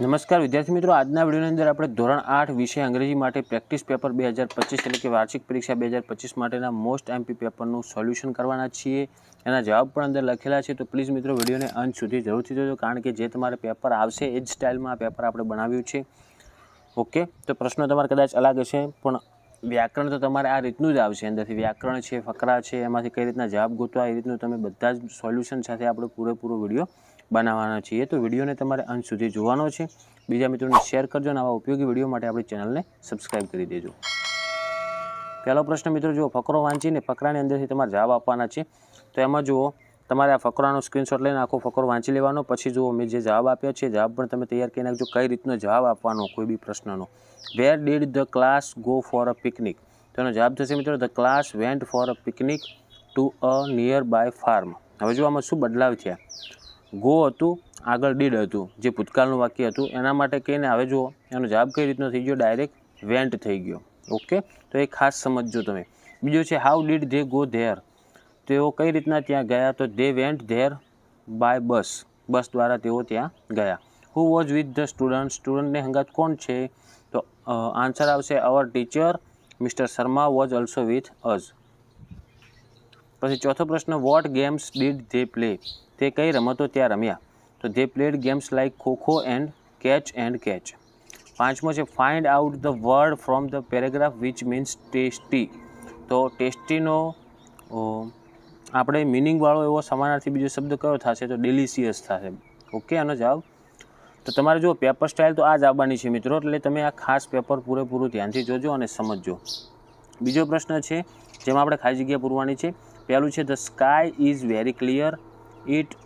નમસ્કાર, વિદ્યાર્થી મિત્રો. આજના વિડીયોની અંદર આપણે ધોરણ આઠ વિષય અંગ્રેજી માટે પ્રેક્ટિસ પેપર બે હજાર પચીસ એટલે કે વાર્ષિક પરીક્ષા બે હજાર પચીસ માટેના મોસ્ટ એમપી પેપરનું સોલ્યુશન કરવાના છીએ. એના જવાબ પણ અંદર લખેલા છે, તો પ્લીઝ મિત્રો વિડીયોને અંત સુધી જરૂરથી જોજો, કારણ કે જે તમારે પેપર આવશે એ જ સ્ટાઇલમાં આ પેપર આપણે બનાવ્યું છે. ઓકે? તો પ્રશ્નો તમારે કદાચ અલગ હશે, પણ વ્યાકરણ તો તમારે આ રીતનું જ આવશે. અંદરથી વ્યાકરણ છે, ફકરા છે, એમાંથી કઈ રીતના જવાબ ગોતવા, એ રીતનું તમે બધા જ સોલ્યુશન સાથે આપણે પૂરેપૂરો વીડિયો બનાવવાના છીએ. તો વિડીયોને તમારે અંત સુધી જોવાનો છે. બીજા મિત્રોને શેર કરજો અને આવા ઉપયોગી વીડિયો માટે આપણી ચેનલને સબસ્ક્રાઈબ કરી દેજો. પહેલો પ્રશ્ન મિત્રો, જુઓ, ફકરો વાંચીને ફકરાની અંદરથી તમારે જવાબ આપવાના છે. તો એમાં જુઓ તમારે આ ફકરાનો સ્ક્રીનશોટ લઈને આખો ફકરો વાંચી લેવાનો. પછી જુઓ, મેં જે જવાબ આપ્યો છે, જવાબ પણ તમે તૈયાર કરી નાખજો કઈ રીતનો જવાબ આપવાનો કોઈ બી પ્રશ્નનો. Where did the class go for a picnic તો એનો જવાબ થશે મિત્રો the class went for a picnic to a nearby farm હવે જો આમાં શું બદલાવ થયા? ગો હતું, આગળ ડીડ હતું, જે ભૂતકાળનું વાક્ય હતું. એના માટે કહીને, હવે જુઓ, એનો જવાબ કઈ રીતનો થઈ ગયો? ડાયરેક્ટ વેન્ટ થઈ ગયો. ઓકે તો એ ખાસ સમજજો તમે. બીજો છે how did they go there તેઓ કઈ રીતના ત્યાં ગયા તો they went there by bus bus દ્વારા તેઓ ત્યાં ગયા. Who was with the student સ્ટુડન્ટને હંગાત કોણ છે? તો આન્સર આવશે our teacher mister Sharma was also with us પછી ચોથો પ્રશ્ન what games did they play તે કઈ રમતો ત્યાં રમ્યા? તો they played games like kho kho and catch and catch પાંચમો છે find out the word from the paragraph which means tasty તો ટેસ્ટીનો આપણે મિનિંગવાળો એવો સમાનાર્થી બીજો શબ્દ કયો થશે તો ડિલિશિયસ થશે. ઓકે આનો જવાબ? તો તમારે જો પેપર સ્ટાઇલ તો આ જ આવવાની છે મિત્રો, એટલે તમે આ ખાસ પેપર પૂરેપૂરું ધ્યાનથી જોજો અને સમજજો. બીજો પ્રશ્ન છે, જેમાં આપણે ખાલી જગ્યા પૂરવાની છે. પહેલું છે the sky is very clear it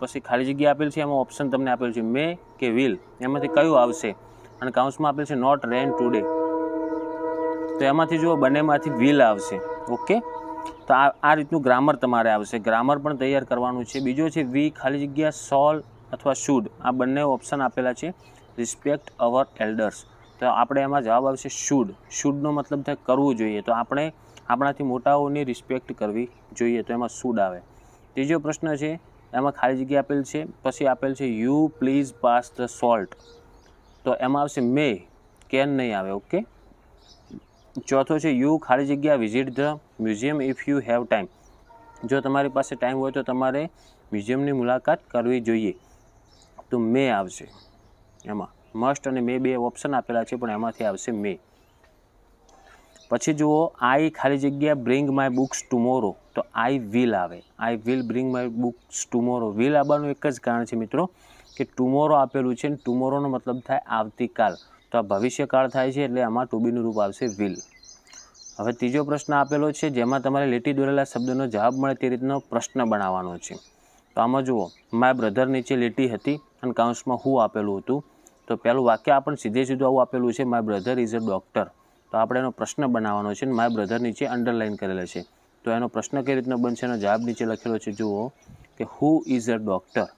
પછી ખાલી જગ્યા આપેલ છે, એમાં ઓપ્શન તમને આપેલ છે મે કે વિલ એમાંથી કયું આવશે? અને કાઉન્સમાં આપેલ છે નોટ રેન ટુડે તો એમાંથી જો બંનેમાંથી વિલ આવશે. ઓકે તો આ આ રીતનું ગ્રામર તમારે આવશે. ગ્રામર પણ તૈયાર કરવાનું છે. બીજો છે વી ખાલી જગ્યા સોલ અથવા શુડ આ બંને ઓપ્શન આપેલા છે. રિસ્પેક્ટ અવર એલ્ડર્સ તો આપણે એમાં જવાબ આવશે શુડ શુડનો મતલબ થાય કરવું જોઈએ. તો આપણે આપણાથી મોટાઓની રિસ્પેક્ટ કરવી જોઈએ. તો એમાં શુડ આવે. ત્રીજો પ્રશ્ન છે, એમાં ખાલી જગ્યા આપેલ છે. પછી આપેલ છે you please pass the salt તો એમાં આવશે મે કેન નહીં આવે ઓકે ચોથો છે, યુ ખાલી જગ્યા visit the museum if you have time. જો તમારી પાસે ટાઈમ હોય તો તમારે મ્યુઝિયમની મુલાકાત કરવી જોઈએ. તો મે આવશે. એમાં મસ્ટ અને મે બે ઓપ્શન આપેલા છે, પણ એમાંથી આવશે મે. પછી જુઓ, આઈ ખાલી જગ્યા બ્રિંગ માય બુક્સ ટુમોરો. તો આઈ વિલ આવે. I will bring my books tomorrow. Will આવવાનું એક જ કારણ છે મિત્રો, કે ટુમોરો આપેલું છે ને ટુમોરોનો મતલબ થાય આવતીકાલ. તો આ ભવિષ્યકાળ થાય છે એટલે આમાં ટુ બીનું રૂપ આવશે વિલ હવે ત્રીજો પ્રશ્ન આપેલો છે, જેમાં તમારે લીટી દોરેલા શબ્દનો જવાબ મળે તે રીતનો પ્રશ્ન બનાવવાનો છે. તો આમાં જુઓ માય બ્રધર નીચે લીટી હતી અને કાઉન્સમાં હું આપેલું હતું. તો પહેલું વાક્ય આપણને સીધે સીધું આવું આપેલું છે my brother is a doctor તો આપણે એનો પ્રશ્ન બનાવવાનો છે અને માય બ્રધર નીચે અંડરલાઇન કરેલો છે. તો એનો પ્રશ્ન કઈ રીતનો બનશે એનો જવાબ નીચે લખેલો છે, જુઓ, કે હુ ઇઝ અ ડૉક્ટર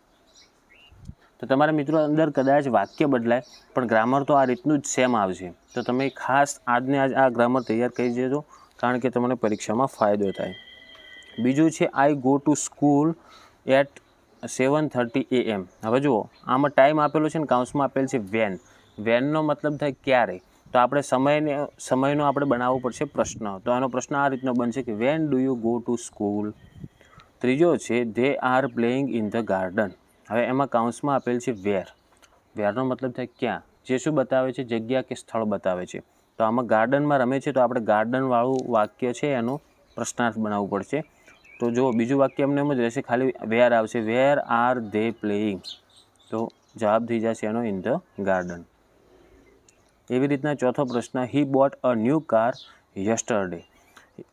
તો તમારા મિત્રો અંદર કદાચ વાક્ય બદલાય, પણ ગ્રામર તો આ રીતનું જ સેમ આવશે. તો તમે ખાસ આજને આજ આ ગ્રામર તૈયાર કરી દેજો, કારણ કે તમને પરીક્ષામાં ફાયદો થાય. બીજું છે I go to school at seven thirty A M હવે જુઓ, આમાં ટાઈમ આપેલો છે ને કાઉન્સમાં આપેલ છે વેન વેનનો મતલબ થાય ક્યારે? તો આપણે સમયને, સમયનો આપણે બનાવવો પડશે પ્રશ્ન. તો આનો પ્રશ્ન આ રીતનો બનશે કે when do you go to school ત્રીજો છે they are playing in the garden હવે એમાં કાઉન્સમાં આપેલ છે વેર. વેરનો મતલબ થાય ક્યાં? જે શું બતાવે છે? જગ્યા કે સ્થળ બતાવે છે? તો આમાં ગાર્ડનમાં રમે છે તો આપણે ગાર્ડનવાળું વાક્ય છે એનું પ્રશ્નાર્થ બનાવવું પડશે. તો જો બીજું વાક્ય એમને એમ જ રહેશે, ખાલી વેર આવશે. Where are they playing. તો જવાબ થઈ જશે એનો ઇન ધ ગાર્ડન. એવી રીતના ચોથો પ્રશ્ન, he bought a new car yesterday.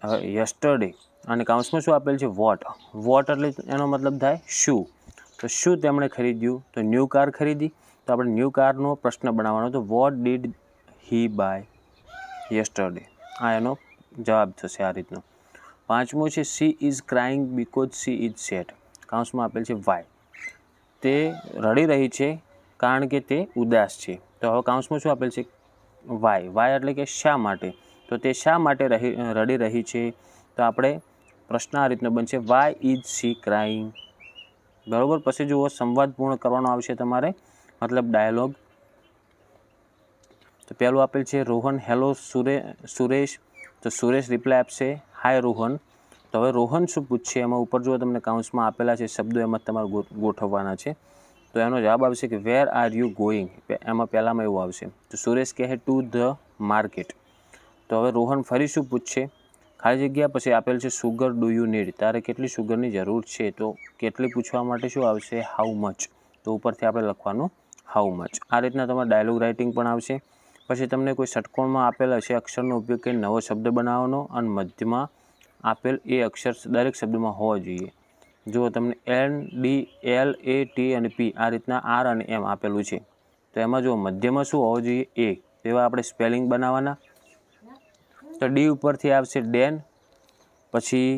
હવે યસ્ટરડે. અને કાઉન્સમાં શું આપેલ છે? વોટ. વોટ એટલે એનો મતલબ થાય શું? તો શું તેમણે ખરીદ્યું? તો ન્યૂ કાર ખરીદી. તો આપણે ન્યૂ કારનો પ્રશ્ન બનાવવાનો તો what did he buy yesterday આ એનો જવાબ થશે આ રીતનો. પાંચમો છે she is crying because she is sad કાઉન્સમાં આપેલ છે વાય તે રડી રહી છે કારણ કે તે ઉદાસ છે. તો હવે કાઉન્સમાં શું આપેલ છે? વાય વાય એટલે કે શા માટે? તો તે શા માટે રહી, રડી રહી છે? તો આપણે પ્રશ્ન આ રીતનો બનશે વાય ઇઝ સી ક્રાઇંગ બરાબર? પછી જુઓ, સંવાદ પૂર્ણ કરવાનો આવશે તમારે. મતલબ ડાયલોગ. તો પહેલું આપેલ છે, રોહન હેલો સુરે, સુરેશ. તો સુરેશ રિપ્લાય આપશે હાય રોહન. તો હવે રોહન શું પૂછશે? એમાં ઉપર જુઓ, તમને કાઉન્સમાં આપેલા છે શબ્દો, એમાં તમારે ગોઠવવાના છે. તો એનો જવાબ આવશે કે વેર આર યુ ગોઈંગ એમાં પહેલાંમાં એવું આવશે. તો સુરેશ કહે ટુ ધ માર્કેટ તો હવે રોહન ફરી શું પૂછશે? ખાલી જગ્યા પછી આપેલ છે સુગર ડુ યુ નીડ તારે કેટલી સુગરની જરૂર છે? તો કેટલી પૂછવા માટે શું આવશે? હાઉ મચ તો ઉપરથી આપણે લખવાનું હાઉ મચ આ રીતના તમારે ડાયલોગ રાઇટિંગ પણ આવશે. પછી તમને કોઈ ષટકોણમાં આપેલ હશે, અક્ષરનો ઉપયોગ કરીને નવો શબ્દ બનાવવાનો અને મધ્યમાં આપેલ એ અક્ષર દરેક શબ્દમાં હોવો જોઈએ. જો તમને N D L A T અને પી આ રીતના આર અને એમ આપેલું છે, તો એમાં જો મધ્યમાં શું હોવો જોઈએ? એ તેવા આપણે સ્પેલિંગ બનાવવાના. તો ડી ઉપરથી આવશે ડેન, પછી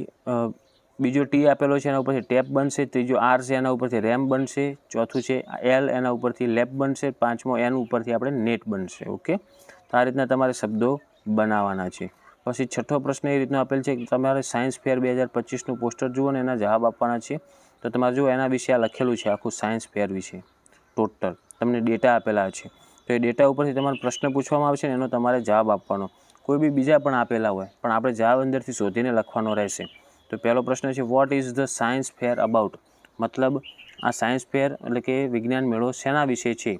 બીજો ટી આપેલો છે એના ઉપરથી ટેપ બનશે, ત્રીજો આર છે એના ઉપરથી રેમ બનશે, ચોથું છે એલ એના ઉપરથી લેપ બનશે, પાંચમો એન ઉપરથી આપણે નેટ બનશે, ઓકે? તો આ રીતના તમારે શબ્દો બનાવવાના છે. પછી છઠ્ઠો પ્રશ્ન એ રીતનો આપેલ છે કે તમારે સાયન્સ ફેર બે હજાર પચીસનું પોસ્ટર જુઓ ને એના જવાબ આપવાના છે. તો તમારે જો એના વિશે આ લખેલું છે આખું સાયન્સ ફેર વિશે, ટોટલ. તમને ડેટા આપેલા છે. તો એ ડેટા ઉપરથી તમારે પ્રશ્ન પૂછવામાં આવશે ને એનો તમારે જવાબ આપવાનો. કોઈ બી બીજા પણ આપેલા હોય, પણ આપણે જવાબ અંદરથી શોધીને લખવાનો રહેશે. તો પહેલો પ્રશ્ન છે what is the science fair about મતલબ, આ સાયન્સ ફેર એટલે કે વિજ્ઞાન મેળો શેના વિશે છે?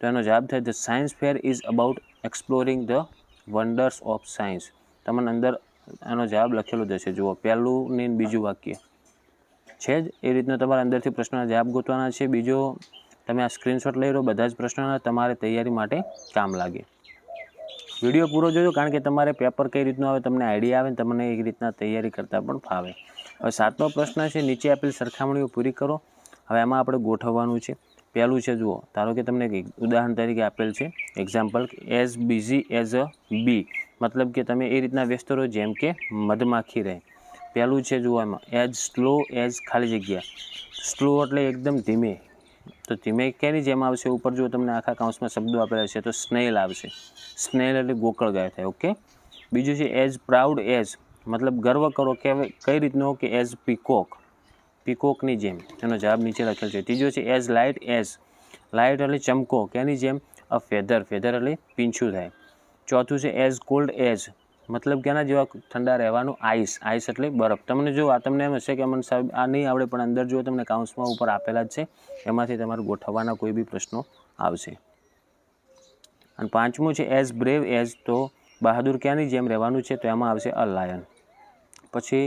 તો એનો જવાબ થાય the science fair is about exploring the wonders of science તમને અંદર એનો જવાબ લખેલો જશે. જુઓ, પહેલું ને બીજું વાક્ય. છે જ, એ રીતનો તમારે અંદરથી પ્રશ્નના જવાબ ગોતવાના છે. બીજો, તમે આ સ્ક્રીનશોટ લઈ લો બધા જ પ્રશ્નોના તમારે તૈયારી માટે કામ લાગે. વીડિયો પૂરો જોજો, કારણ કે તમારે પેપર કઈ રીતનું આવે, તમને આઈડિયા આવે તમને એ રીતના તૈયારી કરતાં પણ ફાવે. હવે સાતમો પ્રશ્ન છે, નીચે આપેલ સરખામણીઓ પૂરી કરો. હવે એમાં આપણે ગોઠવવાનું છે. પહેલું છે, જુઓ, ધારો કે તમને ઉદાહરણ તરીકે આપેલ છે example as busy as a bee મતલબ કે તમે એ રીતના વ્યસ્ત રહો જેમ કે મધમાખી રહે. પહેલું છે, જુઓ એમાં એઝ સ્લો એઝ ખાલી જગ્યા. સ્લો એટલે એકદમ ધીમે. તો ધીમે કેની જેમ આવશે, ઉપર જો તમને આખા કાઉન્સમાં શબ્દો આપેલા છે, તો સ્નેલ આવશે. સ્નેલ એટલે ગોકળ ગાય થાય, ઓકે? બીજું છે એઝ પ્રાઉડ એઝ મતલબ ગર્વ કરો કે કઈ રીતનો કે એઝ પીકોક પીકોકની જેમ. એનો જવાબ નીચે લખેલ છે. ત્રીજો છે એઝ લાઇટ એઝ લાઇટ એટલે ચમકો. કેની જેમ અ ફેધર ફેધર એટલે પીંછું થાય. ચોથું છે એઝ કોલ્ડ એઝ મતલબ ક્યાંના જેવા ઠંડા રહેવાનું આઈસ આઈસ એટલે બરફ. તમને જો આ તમને એમ હશે કે મને સાહેબ, આ નહીં આવડે, પણ અંદર જો તમને કાઉન્સમાં ઉપર આપેલા જ છે, એમાંથી તમારે ગોઠવવાના કોઈ બી પ્રશ્નો આવશે. અને પાંચમું છે એઝ બ્રેવ એઝ તો બહાદુર ક્યાંની જેમ રહેવાનું છે, તો એમાં આવશે અ લાયન પછી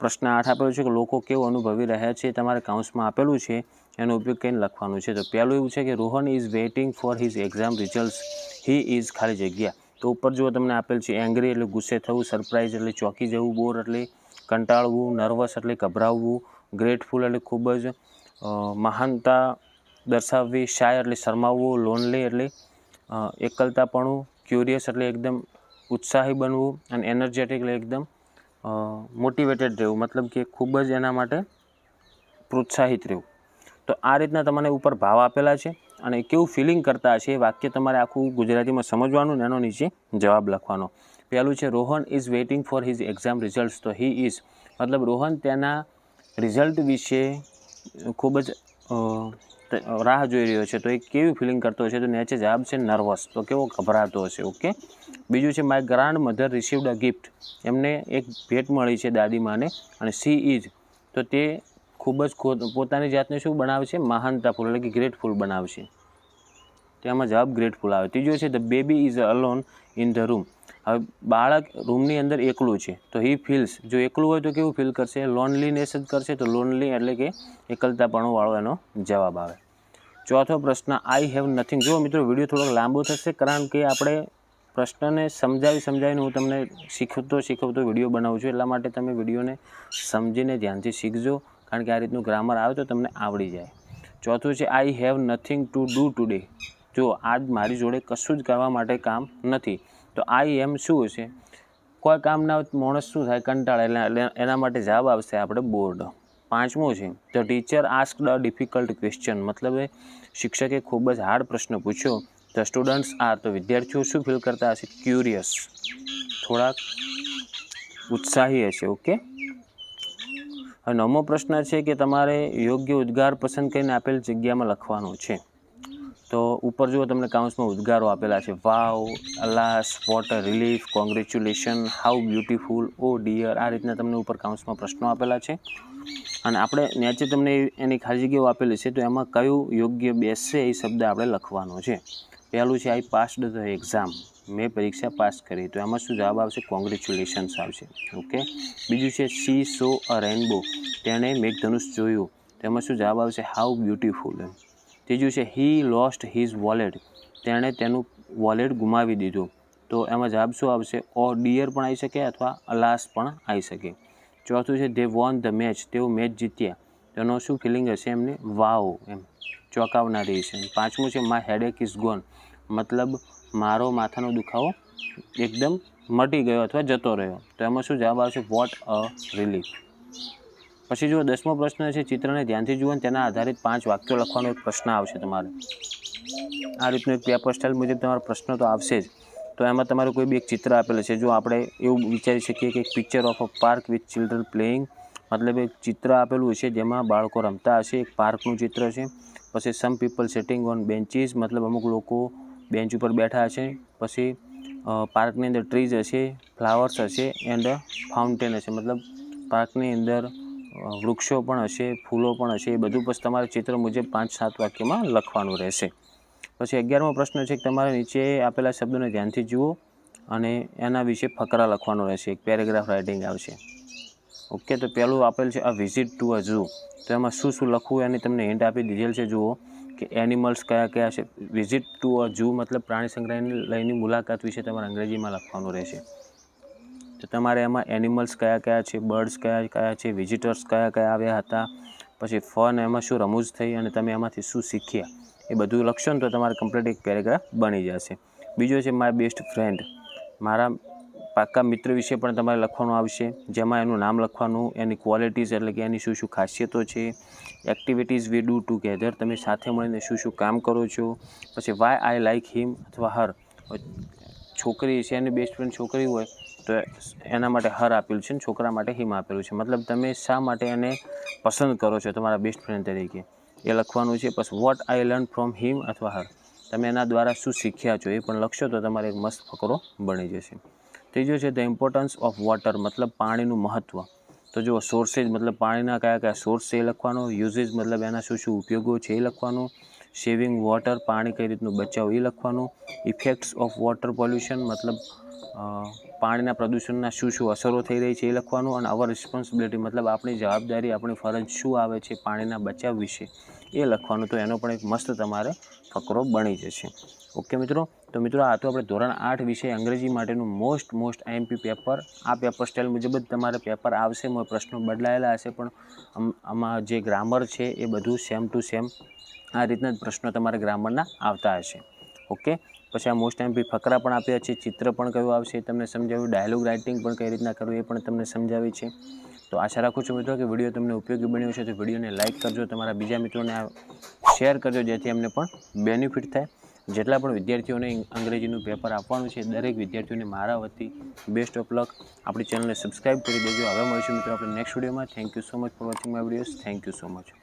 પ્રશ્ન આઠ આપેલો છે કે લોકો કેવું અનુભવી રહ્યા છે, તમારે કાઉન્સમાં આપેલું છે, એનો ઉપયોગ કરીને લખવાનું છે. તો પહેલું એવું છે કે Rohan is waiting for his exam results he is ખાલી જગ્યા. તો ઉપર જો તમને આપેલ છે એંગ્રી એટલે ગુસ્સે થવું સરપ્રાઇઝ એટલે ચોંકી જવું બોર એટલે કંટાળવું નર્વસ એટલે ગભરાવવું ગ્રેટફુલ એટલે ખૂબ જ મહાનતા દર્શાવવી શાય એટલે શરમાવવું લોનલી એટલે એકલતાપણું ક્યુરિયસ એટલે એકદમ ઉત્સાહી બનવું અને એનર્જેટિક એટલે એકદમ મોટિવેટેડ રહેવું, મતલબ કે ખૂબ જ એના માટે પ્રોત્સાહિત રહેવું. તો આ રીતના તમને ઉપર ભાવ આપેલા છે. અને કેવું ફિલિંગ કરતા હશે એ વાક્ય તમારે આખું ગુજરાતીમાં સમજવાનું ને એનો નીચે જવાબ લખવાનો. પહેલું છે, Rohan is waiting for his exam results તો હી ઇઝ મતલબ રોહન તેના રિઝલ્ટ વિશે ખૂબ જ રાહ જોઈ રહ્યો છે. તો એ કેવી ફિલિંગ કરતો હશે? તો નેચે જવાબ છે નર્વસ તો કેવો ગભરાતો હશે? ઓકે? બીજું છે my grandmother received a gift એમને એક ભેટ મળી છે દાદીમાને અને સી ઇઝ તો તે ખૂબ જ પોતાની જાતને શું બનાવશે મહાનતાફુલ એટલે કે ગ્રેટફુલ બનાવશે તેમાં જવાબ ગ્રેટફુલ આવે. ત્રીજો છે the baby is alone in the room હવે બાળક રૂમની અંદર એકલું છે, તો હી ફીલ્સ જો એકલું હોય તો કેવું ફીલ કરશે? લોનલીનેસ જ કરશે, તો લોનલી એટલે કે એકલતાપણુંવાળો એનો જવાબ આવે. ચોથો પ્રશ્ન આઈ હેવ નથિંગ જો મિત્રો, વીડિયો થોડોક લાંબો થશે, કારણ કે આપણે પ્રશ્નને સમજાવી સમજાવીને હું તમને શીખવતો શીખવતો વીડિયો બનાવું છું. એટલા માટે તમે વિડીયોને સમજીને ધ્યાનથી શીખજો, કારણ કે આ રીતનું ગ્રામર આવે તો તમને આવડી જાય. ચોથું છે I have nothing to do today જો આજ મારી જોડે કશું જ કરવા માટે કામ નથી, તો આઈ એમ શું છે કોઈ કામ ના હોય તો માણસ શું થાય કંટાળે, એટલે એના માટે જવાબ આવશે આપણે બોર્ડ. પાંચમું છે the teacher asked difficult question મતલબ શિક્ષકે ખૂબ જ હાર્ડ પ્રશ્ન પૂછ્યો. ધ સ્ટુડન્ટ્સ આર તો વિદ્યાર્થીઓ શું ફીલ કરતા હશે? ક્યુરિયસ થોડાક ઉત્સાહી હશે ઓકે નવમો પ્રશ્ન છે કે તમારે યોગ્ય ઉદ્ગાર પસંદ કરીને આપેલ જગ્યામાં લખવાનો છે. તો ઉપર જુઓ તમને કાઉન્સમાં ઉદ્ગારો આપેલા છે. Wow alas what a relief congratulation how beautiful oh dear આ રીતના તમને ઉપર કાઉન્સમાં પ્રશ્નો આપેલા છે. અને આપણે નીચે તમને એની ખાલી જગ્યાઓ આપેલી છે, તો એમાં કયું યોગ્ય બેસશે એ શબ્દ આપણે લખવાનો છે. પહેલું છે આઈ પાસ્ડ ધ એક્ઝામ મેં પરીક્ષા પાસ કરી. તો એમાં શું જવાબ આવશે? કોંગ્રેચ્યુલેશન્સ આવશે. ઓકે? બીજું છે સી સો અ રેનબો તેણે મેઘધનુષ જોયું. તેમાં શું જવાબ આવશે? હાઉ બ્યુટીફુલ એમ ત્રીજું છે હી લોસ્ટ હિઝ વોલેટ તેણે તેનું વોલેટ ગુમાવી દીધું. તો એમાં જવાબ શું આવશે? ઓ ડિયર પણ આવી શકે અથવા અલાસ પણ આવી શકે. ચોથું છે ધે વોન ધ મેચ તેઓ મેચ જીત્યા. તેનો શું ફિલિંગ હશે? એમને, વાવ, એમ ચોંકાવનારી છે પાંચમું છે માય હેડેક ઇઝ ગોન મતલબ, મારો માથાનો દુખાવો એકદમ મટી ગયો અથવા જતો રહ્યો. તો એમાં શું જવાબ આવશે? વોટ અ રિલીફ પછી જુઓ દસમો પ્રશ્ન છે, ચિત્રને ધ્યાનથી જુઓ અને તેના આધારિત પાંચ વાક્યો લખવાનો એક પ્રશ્ન આવશે તમારે. આ રીતનું એક પેપર સ્ટાઇલ મુજબ તમારો પ્રશ્ન તો આવશે જ. તો એમાં તમારું કોઈ બી એક ચિત્ર આપેલું છે. જો આપણે એવું વિચારી શકીએ કે એક picture of a park with children playing મતલબ એક ચિત્ર આપેલું છે જેમાં બાળકો રમતા હશે, એક પાર્કનું ચિત્ર છે. પછી some people sitting on benches મતલબ અમુક લોકો બેન્ચ ઉપર બેઠા હશે. પછી પાર્કની અંદર ટ્રીઝ હશે ફ્લાવર્સ હશે એન્ડ ફાઉન્ટેન હશે. મતલબ પાર્કની અંદર વૃક્ષો પણ હશે, ફૂલો પણ હશે, એ બધું પછી તમારે ચિત્ર મુજબ પાંચ સાત વાક્યમાં લખવાનું રહેશે. પછી અગિયારમો પ્રશ્ન છે કે તમારે નીચે આપેલા શબ્દોને ધ્યાનથી જુઓ અને એના વિશે ફકરા લખવાનો રહેશે. એક પેરેગ્રાફ રાઇટિંગ આવશે. ઓકે, તો પહેલું આપેલ છે, a visit to a zoo. તો એમાં શું શું લખવું એની તમને હિન્ટ આપી દીધેલ છે, જુઓ કે એનિમલ્સ કયા કયા છે. વિઝિટ ટુ અ ઝૂ મતલબ પ્રાણી સંગ્રહાલયની મુલાકાત વિશે તમારે અંગ્રેજીમાં લખવાનું રહેશે. તો તમારે એમાં એનિમલ્સ કયા કયા છે બર્ડ્સ કયા કયા છે વિઝિટર્સ કયા કયા આવ્યા હતા, પછી ફન એમાં શું રમૂજ થઈ અને તમે એમાંથી શું શીખ્યા, એ બધું લખશો ને તો તમારે કમ્પ્લીટ એક પેરેગ્રાફ બની જશે. બીજો છે માય બેસ્ટ ફ્રેન્ડ મારા પાક્કા મિત્ર વિશે પણ તમારે લખવાનું આવશે, જેમાં એનું નામ લખવાનું, એની ક્વોલિટીઝ એટલે કે એની શું શું ખાસિયતો છે એક્ટિવિટીઝ વી ડુ ટુગેધર તમે સાથે મળીને શું શું કામ કરો છો, પછી વાય આઈ લાઇક હિમ અથવા હર છોકરી છે, એની બેસ્ટ ફ્રેન્ડ છોકરી હોય એના માટે હર આપેલું છે ને છોકરા માટે હિમ આપેલું છે. મતલબ તમે શા માટે એને પસંદ કરો છો તમારા બેસ્ટ ફ્રેન્ડ તરીકે? એ લખવાનું છે plus what I learn from him અથવા હર તમે એના દ્વારા શું શીખ્યા છો એ પણ લખશો તો તમારે એક મસ્ત ફકરો બની જશે. ત્રીજો છે ધ ઇમ્પોર્ટન્સ ઓફ વોટર મતલબ પાણીનું મહત્ત્વ તો જુઓ સોર્સેજ મતલબ પાણીના કયા કયા સોર્સ છે એ લખવાનો યુઝેજ મતલબ એના શું શું ઉપયોગો છે એ લખવાનું સેવિંગ વોટર પાણી કઈ રીતનું બચાવ એ લખવાનું ઇફેક્ટ્સ ઓફ વોટર પોલ્યુશન મતલબ પાણીના પ્રદૂષણના શું શું અસરો થઈ રહી છે એ લખવાનું અને અવર રિસ્પોન્સિબિલિટી મતલબ આપણી જવાબદારી, આપણી ફરજ શું આવે છે પાણીના બચાવ વિશે એ લખવાનું. તો એનો પણ એક મસ્ત તમારે ફકરો બની જશે. ઓકે મિત્રો? તો મિત્રો આ તો આપણે ધોરણ આઠ વિષય અંગ્રેજી માટેનું મોસ્ટ મોસ્ટ આઈએમપી પેપર આ પેપર સ્ટાઇલ મુજબ જ તમારે પેપર આવશે પ્રશ્નો બદલાયેલા હશે, પણ આમાં જે ગ્રામર છે એ બધું સેમ ટુ સેમ આ રીતના જ પ્રશ્નો તમારે ગ્રામરના આવતા હશે. ઓકે પછી આ મોસ્ટ એમપી ફકરા પણ આપ્યા છે, ચિત્ર પણ કયું આવશે એ તમને સમજાવ્યું ડાયલોગ રાઇટિંગ પણ કઈ રીતના કરવું એ પણ તમને સમજાવી છે. તો આશા રાખું છું મિત્રો કે વીડિયો તમને ઉપયોગી બન્યો છે તો વિડીયોને લાઇક કરજો, તમારા બીજા મિત્રોને શેર કરજો, જેથી એમને પણ બેનિફિટ થાય. જેટલા પણ વિદ્યાર્થીઓને અંગ્રેજીનું પેપર આપવાનું છે, દરેક વિદ્યાર્થીઓને મારા વતી બેસ્ટ ઓફ લક આપણી ચેનલને સબસ્ક્રાઈબ કરી દેજો. હવે મળીશું મિત્રો આપણે નેક્સ્ટ વિડીયોમાં thank you so much for watching my videos thank you so much